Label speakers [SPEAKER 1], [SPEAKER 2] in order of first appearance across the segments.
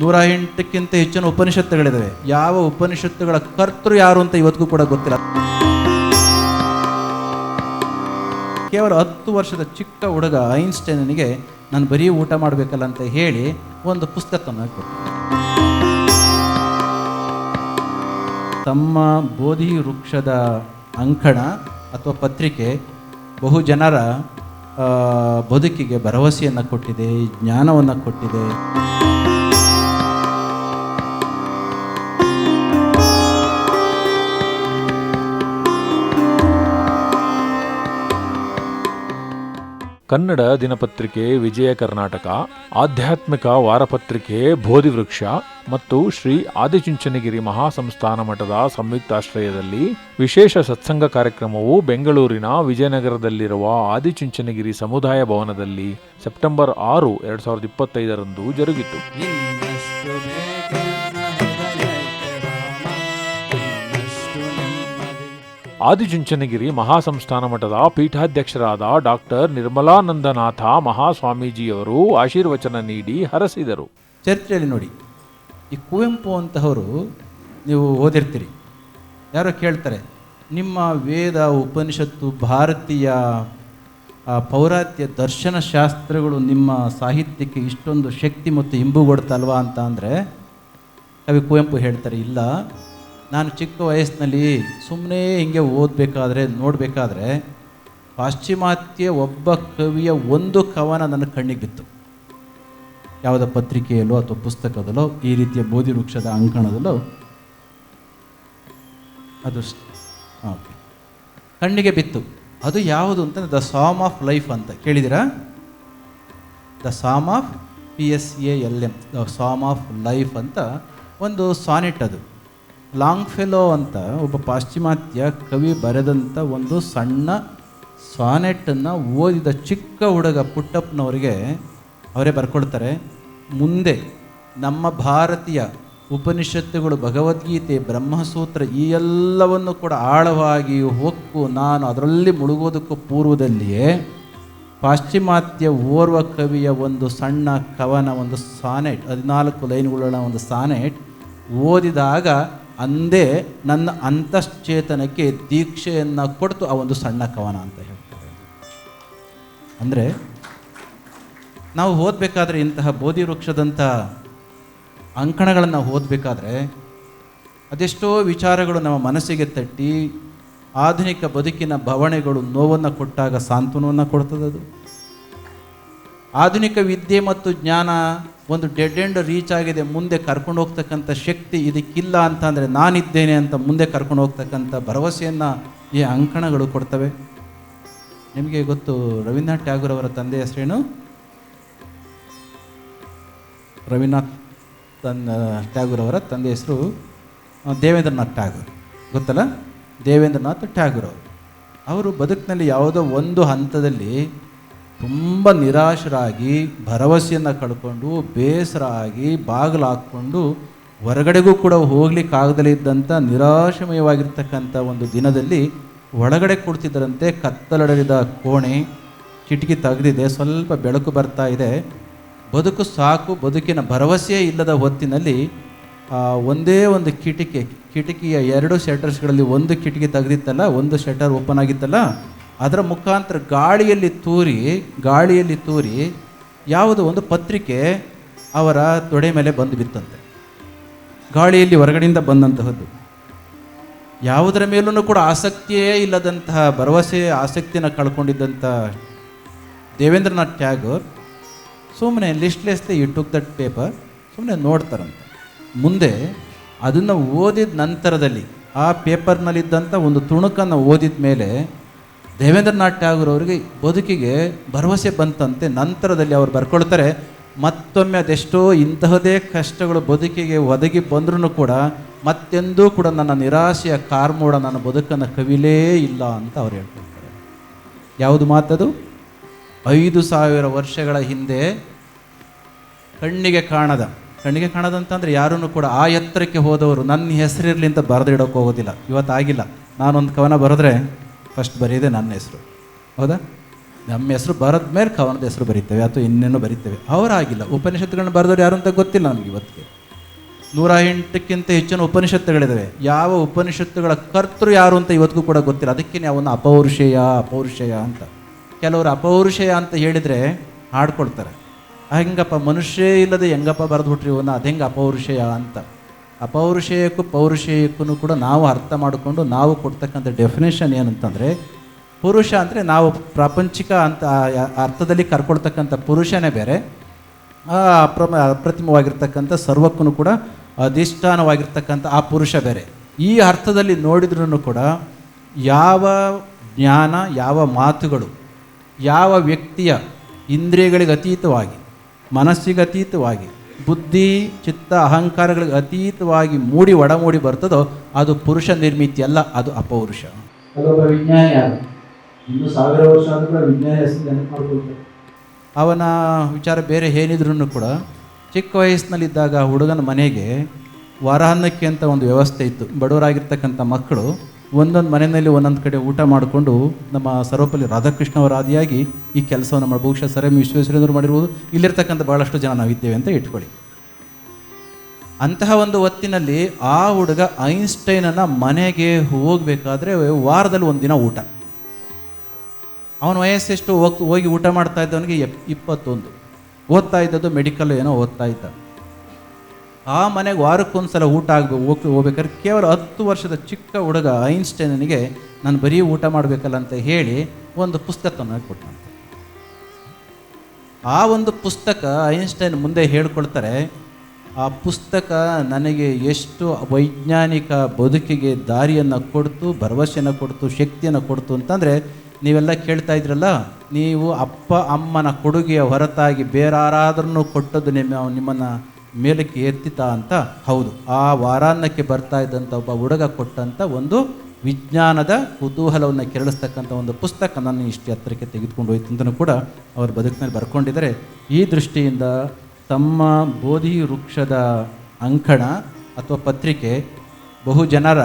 [SPEAKER 1] ನೂರ ಎಂಟಕ್ಕಿಂತ ಹೆಚ್ಚಿನ ಉಪನಿಷತ್ತುಗಳಿದ್ದಾವೆ ಯಾವ ಉಪನಿಷತ್ತುಗಳ ಕರ್ತೃ ಯಾರು ಅಂತ ಇವತ್ತಿಗೂ ಕೂಡ ಗೊತ್ತಿಲ್ಲ. ಕೇವಲ ಹತ್ತು ವರ್ಷದ ಚಿಕ್ಕ ಹುಡುಗ ಐನ್ಸ್ಟೈನಿಗೆ, ನಾನು ಬರೀ ಊಟ ಮಾಡಬೇಕಲ್ಲ ಅಂತ ಹೇಳಿ ಒಂದು ಪುಸ್ತಕವನ್ನು ತಂದು ತಮ್ಮ ಬೋಧಿ ವೃಕ್ಷದ ಅಂಕಣ ಅಥವಾ ಪತ್ರಿಕೆ ಬಹು ಜನರ ಬದುಕಿಗೆ ಭರವಸೆಯನ್ನು ಕೊಟ್ಟಿದೆ, ಜ್ಞಾನವನ್ನು ಕೊಟ್ಟಿದೆ.
[SPEAKER 2] ಕನ್ನಡ ದಿನಪತ್ರಿಕೆ ವಿಜಯ ಕರ್ನಾಟಕ, ಆಧ್ಯಾತ್ಮಿಕ ವಾರಪತ್ರಿಕೆ ಬೋಧಿವೃಕ್ಷ ಮತ್ತು ಶ್ರೀ ಆದಿಚುಂಚನಗಿರಿ ಮಹಾಸಂಸ್ಥಾನ ಮಠದ ಸಂಯುಕ್ತಾಶ್ರಯದಲ್ಲಿ ವಿಶೇಷ ಸತ್ಸಂಗ ಕಾರ್ಯಕ್ರಮವು ಬೆಂಗಳೂರಿನ ವಿಜಯನಗರದಲ್ಲಿರುವ ಆದಿಚುಂಚನಗಿರಿ ಸಮುದಾಯ ಭವನದಲ್ಲಿ ಸೆಪ್ಟೆಂಬರ್ ಆರು, ಎರಡ್ ಸಾವಿರದ ಇಪ್ಪತ್ತೈದರಂದು ಜರುಗಿತು. ಆದಿಚುಂಚನಗಿರಿ ಮಹಾಸಂಸ್ಥಾನ ಮಠದ ಪೀಠಾಧ್ಯಕ್ಷರಾದ ಡಾಕ್ಟರ್ ನಿರ್ಮಲಾನಂದನಾಥ ಮಹಾಸ್ವಾಮೀಜಿಯವರು ಆಶೀರ್ವಚನ ನೀಡಿ ಹರಸಿದರು.
[SPEAKER 1] ಚರ್ಚೆಯಲ್ಲಿ ನೋಡಿ, ಈ ಕುವೆಂಪು ಅಂತಹವರು ನೀವು ಓದಿರ್ತೀರಿ. ಯಾರೋ ಕೇಳ್ತಾರೆ, ನಿಮ್ಮ ವೇದ, ಉಪನಿಷತ್ತು, ಭಾರತೀಯ ಪೌರಾತ್ಯ ದರ್ಶನ ಶಾಸ್ತ್ರಗಳು ನಿಮ್ಮ ಸಾಹಿತ್ಯಕ್ಕೆ ಇಷ್ಟೊಂದು ಶಕ್ತಿ ಮತ್ತು ಇಂಬುಗೊಡ್ತಲ್ವಾ ಅಂತ ಅಂದರೆ, ಕವಿ ಕುವೆಂಪು ಹೇಳ್ತಾರೆ, ಇಲ್ಲ. ನಾನು ಚಿಕ್ಕ ವಯಸ್ಸಿನಲ್ಲಿ ಸುಮ್ಮನೆ ಹಿಂಗೆ ಓದಬೇಕಾದ್ರೆ, ನೋಡಬೇಕಾದ್ರೆ ಪಾಶ್ಚಿಮಾತ್ಯ ಒಬ್ಬ ಕವಿಯ ಒಂದು ಕವನ ನನ್ನ ಕಣ್ಣಿಗೆ ಬಿತ್ತು. ಯಾವುದೋ ಪತ್ರಿಕೆಯಲ್ಲೋ ಅಥವಾ ಪುಸ್ತಕದಲ್ಲೋ, ಈ ರೀತಿಯ ಬೋಧಿ ವೃಕ್ಷದ ಅಂಕಣದಲ್ಲೋ. ಅದು ಓಕೆ. ಕಣ್ಣಿಗೆ ಬಿತ್ತು. ಅದು ಯಾವುದು ಅಂತ ದ ಸಾಮ್ ಆಫ್ ಲೈಫ್ ಅಂತ. ಕೇಳಿದಿರಾ the psalm of P S A L M the psalm of life ಅಂತ ಒಂದು ಸಾನೆಟ್ ಅದು. ಲಾಂಗ್ ಫೆಲೋ ಅಂತ ಒಬ್ಬ ಪಾಶ್ಚಿಮಾತ್ಯ ಕವಿ ಬರೆದಂಥ ಒಂದು ಸಣ್ಣ ಸಾನೆಟನ್ನು ಓದಿದ ಚಿಕ್ಕ ಹುಡುಗ ಪುಟ್ಟಪ್ಪನವರಿಗೆ ಅವರೇ ಬರ್ಕೊಡ್ತಾರೆ. ಮುಂದೆ ನಮ್ಮ ಭಾರತೀಯ ಉಪನಿಷತ್ತುಗಳು ಭಗವದ್ಗೀತೆ, ಬ್ರಹ್ಮಸೂತ್ರ ಈ ಎಲ್ಲವನ್ನು ಕೂಡ ಆಳವಾಗಿ ಹೊಕ್ಕು ನಾನು ಅದರಲ್ಲಿ ಮುಳುಗೋದಕ್ಕೂ ಪೂರ್ವದಲ್ಲಿಯೇ ಪಾಶ್ಚಿಮಾತ್ಯ ಓರ್ವ ಕವಿಯ ಒಂದು ಸಣ್ಣ ಕವನ, ಒಂದು ಸಾನೆಟ್ ಹದಿನಾಲ್ಕು ಲೈನ್ಗಳ ಒಂದು ಸಾನೆಟ್ ಓದಿದಾಗ ಅಂದೇ ನನ್ನ ಅಂತಶ್ಚೇತನಕ್ಕೆ ದೀಕ್ಷೆಯನ್ನು ಕೊಡ್ತು ಆ ಒಂದು ಸಣ್ಣ ಕವನ ಅಂತ ಹೇಳ್ತಾರೆ. ಅಂದರೆ ನಾವು ಓದಬೇಕಾದ್ರೆ ಇಂತಹ ಬೋಧಿ ವೃಕ್ಷದಂಥ ಅಂಕಣಗಳನ್ನು ಓದಬೇಕಾದ್ರೆ ಅದೆಷ್ಟೋ ವಿಚಾರಗಳು ನಮ್ಮ ಮನಸ್ಸಿಗೆ ತಟ್ಟಿ, ಆಧುನಿಕ ಬದುಕಿನ ಭವಣೆಗಳು ನೋವನ್ನು ಕೊಟ್ಟಾಗ ಸಾಂತ್ವನವನ್ನು ಕೊಡ್ತದದು. ಆಧುನಿಕ ವಿದ್ಯೆ ಮತ್ತು ಜ್ಞಾನ ಒಂದು ಡೆಡ್ ಎಂಡ್ ರೀಚ್ ಆಗಿದೆ, ಮುಂದೆ ಕರ್ಕೊಂಡು ಹೋಗ್ತಕ್ಕಂಥ ಶಕ್ತಿ ಇದಕ್ಕಿಲ್ಲ ಅಂತ ಅಂದರೆ ನಾನಿದ್ದೇನೆ ಅಂತ ಮುಂದೆ ಕರ್ಕೊಂಡು ಹೋಗ್ತಕ್ಕಂಥ ಭರವಸೆಯನ್ನು ಈ ಅಂಕಣಗಳು ಕೊಡ್ತವೆ. ನಿಮಗೆ ಗೊತ್ತು, ರವೀಂದ್ರನಾಥ್ ಟ್ಯಾಗೂರ್ ಅವರ ತಂದೆ ಹೆಸರೇನು? ರವೀಂದ್ರನಾಥ್ ತನ್ನ ಟ್ಯಾಗೂರ್ ಅವರ ತಂದೆ ಹೆಸರು ದೇವೇಂದ್ರನಾಥ್ ಟ್ಯಾಗೂರ್. ಗೊತ್ತಲ್ಲ? ದೇವೇಂದ್ರನಾಥ್ ಟ್ಯಾಗೂರ್ ಅವರು. ಅವರು ಬದುಕಿನಲ್ಲಿ ಯಾವುದೋ ಒಂದು ಹಂತದಲ್ಲಿ ತುಂಬ ನಿರಾಶರಾಗಿ, ಭರವಸೆಯನ್ನು ಕಳ್ಕೊಂಡು, ಬೇಸರ ಆಗಿ, ಬಾಗಿಲು ಹಾಕ್ಕೊಂಡು ಹೊರಗಡೆಗೂ ಕೂಡ ಹೋಗ್ಲಿಕ್ಕಾಗದಲೇ ಇದ್ದಂಥ ನಿರಾಶಮಯವಾಗಿರ್ತಕ್ಕಂಥ ಒಂದು ದಿನದಲ್ಲಿ ಒಳಗಡೆ ಕೊಡ್ತಿದ್ದರಂತೆ ಕತ್ತಲಡರಿದ ಕೋಣೆ ಕಿಟಕಿ ತೆಗೆದಿದೆ. ಸ್ವಲ್ಪ ಬೆಳಕು ಬರ್ತಾ ಇದೆ. ಬದುಕು ಸಾಕು, ಬದುಕಿನ ಭರವಸೆಯೇ ಇಲ್ಲದ ಹೊತ್ತಿನಲ್ಲಿ ಒಂದೇ ಒಂದು ಕಿಟಕಿ, ಕಿಟಕಿಯ ಎರಡು ಶೆಟರ್ಸ್ಗಳಲ್ಲಿ ಒಂದು ಕಿಟಕಿ ತೆಗೆದಿತ್ತಲ್ಲ, ಒಂದು ಶೆಟರ್ ಓಪನ್ ಆಗಿತ್ತಲ್ಲ ಅದರ ಮುಖಾಂತರ ಗಾಳಿಯಲ್ಲಿ ತೂರಿ ಗಾಳಿಯಲ್ಲಿ ತೂರಿ ಯಾವುದೋ ಒಂದು ಪತ್ರಿಕೆ ಅವರ ತೊಡೆ ಮೇಲೆ ಬಂದು ಬಿತ್ತಂತೆ. ಗಾಳಿಯಲ್ಲಿ ಹೊರಗಡೆಯಿಂದ ಬಂದಂತಹದ್ದು. ಯಾವುದರ ಮೇಲೂ ಕೂಡ ಆಸಕ್ತಿಯೇ ಇಲ್ಲದಂತಹ ಭರವಸೆ ಆಸಕ್ತಿಯನ್ನು ಕಳ್ಕೊಂಡಿದ್ದಂಥ ದೇವೇಂದ್ರನಾಥ್ ಟ್ಯಾಗೋರ್ ಸುಮ್ಮನೆ listlessly you took that paper ಸುಮ್ಮನೆ ನೋಡ್ತಾರಂತೆ. ಮುಂದೆ ಅದನ್ನು ಓದಿದ ನಂತರದಲ್ಲಿ ಆ ಪೇಪರ್ನಲ್ಲಿದ್ದಂಥ ಒಂದು ತುಣುಕನ್ನು ಓದಿದ ಮೇಲೆ ದೇವೇಂದ್ರನಾಥ್ ಟ್ಯಾಗೂರ್ ಅವರಿಗೆ ಬದುಕಿಗೆ ಭರವಸೆ ಬಂತಂತೆ, ನಂತರದಲ್ಲಿ ಅವ್ರು ಬರ್ಕೊಳ್ತಾರೆ. ಮತ್ತೊಮ್ಮೆ ಅದೆಷ್ಟೋ ಇಂತಹದೇ ಕಷ್ಟಗಳು ಬದುಕಿಗೆ ಒದಗಿ ಬಂದ್ರೂ ಕೂಡ ಮತ್ತೆಂದೂ ಕೂಡ ನನ್ನ ನಿರಾಶೆಯ ಕಾರ್ಮೋಡ, ನನ್ನ ಬದುಕನ್ನು ಕವಿಲೇ ಇಲ್ಲ ಅಂತ ಅವ್ರು ಹೇಳ್ಕೊಳ್ತಾರೆ. ಯಾವುದು ಮಾತದು? ಐದು ಸಾವಿರ ವರ್ಷಗಳ ಹಿಂದೆ ಕಣ್ಣಿಗೆ ಕಾಣದ. ಕಣ್ಣಿಗೆ ಕಾಣದಂತಂದ್ರೆ ಯಾರೂ ಕೂಡ ಆ ಎತ್ತರಕ್ಕೆ ಹೋದವರು ನನ್ನ ಹೆಸರಿರಲಿ ಅಂತ ಬರೆದಿಡೋಕೆ ಹೋಗೋದಿಲ್ಲ. ಇವತ್ತು ಆಗಿಲ್ಲ ನಾನೊಂದು ಕವನ ಬರೆದ್ರೆ ಫಸ್ಟ್ ಬರೆಯೋದೆ ನನ್ನ ಹೆಸರು. ಹೌದಾ? ನಮ್ಮ ಹೆಸರು ಬರೆದ ಮೇಲೆ ಕವನದ ಹೆಸರು ಬರೀತೇವೆ. ಅಥವಾ ಇನ್ನೇನೋ ಬರೀತೇವೆ. ಅವರಾಗಿಲ್ಲ. ಉಪನಿಷತ್ತುಗಳನ್ನ ಬರೆದವ್ರು ಯಾರು ಅಂತ ಗೊತ್ತಿಲ್ಲ ನನಗೆ ಇವತ್ತಿಗೆ. ನೂರ ಎಂಟಕ್ಕಿಂತ ಹೆಚ್ಚಿನ ಉಪನಿಷತ್ತುಗಳಿದ್ದಾವೆ ಯಾವ ಉಪನಿಷತ್ತುಗಳ ಕರ್ತೃ ಯಾರು ಅಂತ ಇವತ್ತಿಗೂ ಕೂಡ ಗೊತ್ತಿಲ್ಲ. ಅದಕ್ಕೆ ಅವನು ಅಪೌರುಷೇಯ ಅಪೌರುಷೇಯ ಅಂತ. ಕೆಲವರು ಅಪೌರುಷೇಯ ಅಂತ ಹೇಳಿದರೆ ಹಾಡ್ಕೊಳ್ತಾರೆ. ಹೆಂಗಪ್ಪ, ಮನುಷ್ಯ ಇಲ್ಲದೆ ಹೆಂಗಪ್ಪ ಬರೆದ್ಬಿಟ್ರಿ ಇವನ್ನ? ಅದು ಹೆಂಗೆ ಅಪೌರುಷೇಯ ಅಂತ? ಅಪೌರುಷೇಯಕ್ಕೂ ಪೌರುಷೇಯಕ್ಕೂ ಕೂಡ ನಾವು ಅರ್ಥ ಮಾಡಿಕೊಂಡು ನಾವು ಕೊಡ್ತಕ್ಕಂಥ ಡೆಫಿನೇಷನ್ ಏನಂತಂದರೆ, ಪುರುಷ ಅಂದರೆ ನಾವು ಪ್ರಾಪಂಚಿಕ ಅಂತ ಅರ್ಥದಲ್ಲಿ ಕರ್ಕೊಳ್ತಕ್ಕಂಥ ಪುರುಷನೇ ಬೇರೆ ಅಪ್ರಮ ಅಪ್ರತಿಮವಾಗಿರ್ತಕ್ಕಂಥ ಸರ್ವಕ್ಕೂ ಕೂಡ ಅಧಿಷ್ಠಾನವಾಗಿರ್ತಕ್ಕಂಥ ಆ ಪುರುಷ ಬೇರೆ. ಈ ಅರ್ಥದಲ್ಲಿ ನೋಡಿದ್ರೂ ಕೂಡ ಯಾವ ಜ್ಞಾನ, ಯಾವ ಮಾತುಗಳು, ಯಾವ ವ್ಯಕ್ತಿಯ ಇಂದ್ರಿಯಗಳಿಗೆ ಅತೀತವಾಗಿ, ಮನಸ್ಸಿಗೆ ಅತೀತವಾಗಿ ಬುದ್ಧಿ ಚಿತ್ತ ಅಹಂಕಾರಗಳಿಗೆ ಅತೀತವಾಗಿ ಮೂಡಿ ಒಡಮೂಡಿ ಬರ್ತದೋ ಅದು ಪುರುಷ ನಿರ್ಮಿತಿ ಅಲ್ಲ ಅದು ಅಪೌರುಷ. ಅದೊಬ್ಬ ವಿಜ್ಞಾನಿ ಇನ್ನು ಸಾವಿರ ವರ್ಷ ಆದರೂ ವಿಜ್ಞಾನಿ ನೆನಪು ಅವನ ವಿಚಾರ ಬೇರೆ ಏನಿದ್ರು ಕೂಡ ಚಿಕ್ಕ ವಯಸ್ಸಿನಲ್ಲಿದ್ದಾಗ ಹುಡುಗನ ಮನೆಗೆ ವಾರಾನ್ನಕ್ಕೆ ಅಂತ ಒಂದು ವ್ಯವಸ್ಥೆ ಇತ್ತು. ಬಡವರಾಗಿರ್ತಕ್ಕಂಥ ಮಕ್ಕಳು ಒಂದೊಂದು ಮನೆಯಲ್ಲಿ ಒಂದೊಂದು ಕಡೆ ಊಟ ಮಾಡಿಕೊಂಡು ನಮ್ಮ ಸರ್ವಪಲ್ಲಿ ರಾಧಾಕೃಷ್ಣ ಅವರ ಆದಿಯಾಗಿ ಈ ಕೆಲಸವನ್ನು ಮಾಡಿ ಬಹುಶಃ ಸರ್ ಎಂ ಮಾಡಿರ್ಬೋದು. ಇಲ್ಲಿರ್ತಕ್ಕಂಥ ಭಾಳಷ್ಟು ಜನ ನಾವಿದ್ದೇವೆ ಅಂತ ಇಟ್ಕೊಳ್ಳಿ. ಅಂತಹ ಒಂದು ಹೊತ್ತಿನಲ್ಲಿ ಆ ಹುಡುಗ ಐನ್ಸ್ಟೈನನ್ನು ಮನೆಗೆ ಹೋಗಬೇಕಾದ್ರೆ ವಾರದಲ್ಲಿ ಒಂದು ದಿನ ಊಟ. ಅವನ ವಯಸ್ಸೆಷ್ಟು ಹೋಗಿ ಊಟ ಮಾಡ್ತಾ ಇದ್ದವನಿಗೆ ಎಪ್, ಇಪ್ಪತ್ತೊಂದು. ಓದ್ತಾ ಇದ್ದದ್ದು ಮೆಡಿಕಲ್ ಏನೋ ಓದ್ತಾ ಇದ್ದ. ಆ ಮನೆಗೆ ವಾರಕ್ಕೊಂದ್ಸಲ ಊಟ ಆಗಬೇಕು ಹೋಗ್, ಹೋಗ್ಬೇಕಾದ್ರೆ ಕೇವಲ ಹತ್ತು ವರ್ಷದ ಚಿಕ್ಕ ಹುಡುಗ ಐನ್ಸ್ಟೈನನಿಗೆ ನಾನು ಬರೀ ಊಟ ಮಾಡಬೇಕಲ್ಲ ಅಂತ ಹೇಳಿ ಒಂದು ಪುಸ್ತಕವನ್ನು ಕೊಟ್ಟಂತೆ ಆ ಒಂದು ಪುಸ್ತಕ ಐನ್ಸ್ಟೈನ್ ಮುಂದೆ ಹೇಳ್ಕೊಳ್ತಾರೆ, ಆ ಪುಸ್ತಕ ನನಗೆ ಎಷ್ಟು ವೈಜ್ಞಾನಿಕ ಬದುಕಿಗೆ ದಾರಿಯನ್ನು ಕೊಡ್ತು, ಭರವಸೆಯನ್ನು ಕೊಡ್ತು, ಶಕ್ತಿಯನ್ನು ಕೊಡ್ತು ಅಂತಂದರೆ ನೀವೆಲ್ಲ ಕೇಳ್ತಾ ಇದ್ರಲ್ಲ, ನೀವು ಅಪ್ಪ, ಅಮ್ಮನ ಕೊಡುಗೆಯ ಹೊರತಾಗಿ ಬೇರಾರಾದ್ರೂ ಕೊಟ್ಟದ್ದು ನಿಮ್ಮ, ನಿಮ್ಮನ್ನು ಮೇಲಕ್ಕೆ ಎತ್ತಿತ ಅಂತ? ಹೌದು. ಆ ವಾರಾನ್ನಕ್ಕೆ ಬರ್ತಾ ಇದ್ದಂಥ ಒಬ್ಬ ಹುಡುಗ ಕೊಟ್ಟಂಥ ಒಂದು ವಿಜ್ಞಾನದ ಕುತೂಹಲವನ್ನು ಕೆರಳಿಸ್ತಕ್ಕಂಥ ಒಂದು ಪುಸ್ತಕ ನನ್ನ ಇಷ್ಟು ಹತ್ತಿರಕ್ಕೆ ತೆಗೆದುಕೊಂಡು ಹೋಯ್ತು ಅಂತಲೂ ಕೂಡ ಅವ್ರ ಬದುಕಿನಲ್ಲಿ ಬರ್ಕೊಂಡಿದ್ದಾರೆ. ಈ ದೃಷ್ಟಿಯಿಂದ ತಮ್ಮ ಬೋಧಿ ವೃಕ್ಷದ ಅಂಕಣ ಅಥವಾ ಪತ್ರಿಕೆ ಬಹು ಜನರ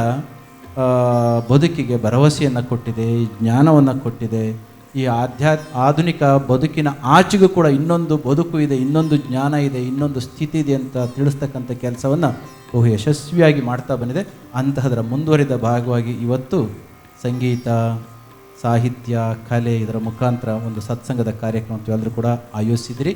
[SPEAKER 1] ಬದುಕಿಗೆ ಭರವಸೆಯನ್ನು ಕೊಟ್ಟಿದೆ, ಜ್ಞಾನವನ್ನು ಕೊಟ್ಟಿದೆ. ಈ ಆಧ್ಯಾತ್ ಆಧುನಿಕ ಬದುಕಿನ ಆಚೆಗೂ ಕೂಡ ಇನ್ನೊಂದು ಬದುಕು ಇದೆ, ಇನ್ನೊಂದು ಜ್ಞಾನ ಇದೆ, ಇನ್ನೊಂದು ಸ್ಥಿತಿ ಇದೆ ಅಂತ ತಿಳಿಸ್ತಕ್ಕಂಥ ಕೆಲಸವನ್ನು ಬಹು ಯಶಸ್ವಿಯಾಗಿ ಮಾಡ್ತಾ ಬಂದಿದೆ. ಅಂತಹದರ ಮುಂದುವರಿದ ಭಾಗವಾಗಿ ಇವತ್ತು ಸಂಗೀತ, ಸಾಹಿತ್ಯ, ಕಲೆ ಇದರ ಮುಖಾಂತರ ಒಂದು ಸತ್ಸಂಗದ ಕಾರ್ಯಕ್ರಮ ಎಲ್ಲರೂ ಕೂಡ ಆಯೋಜಿಸಿದಿರಿ.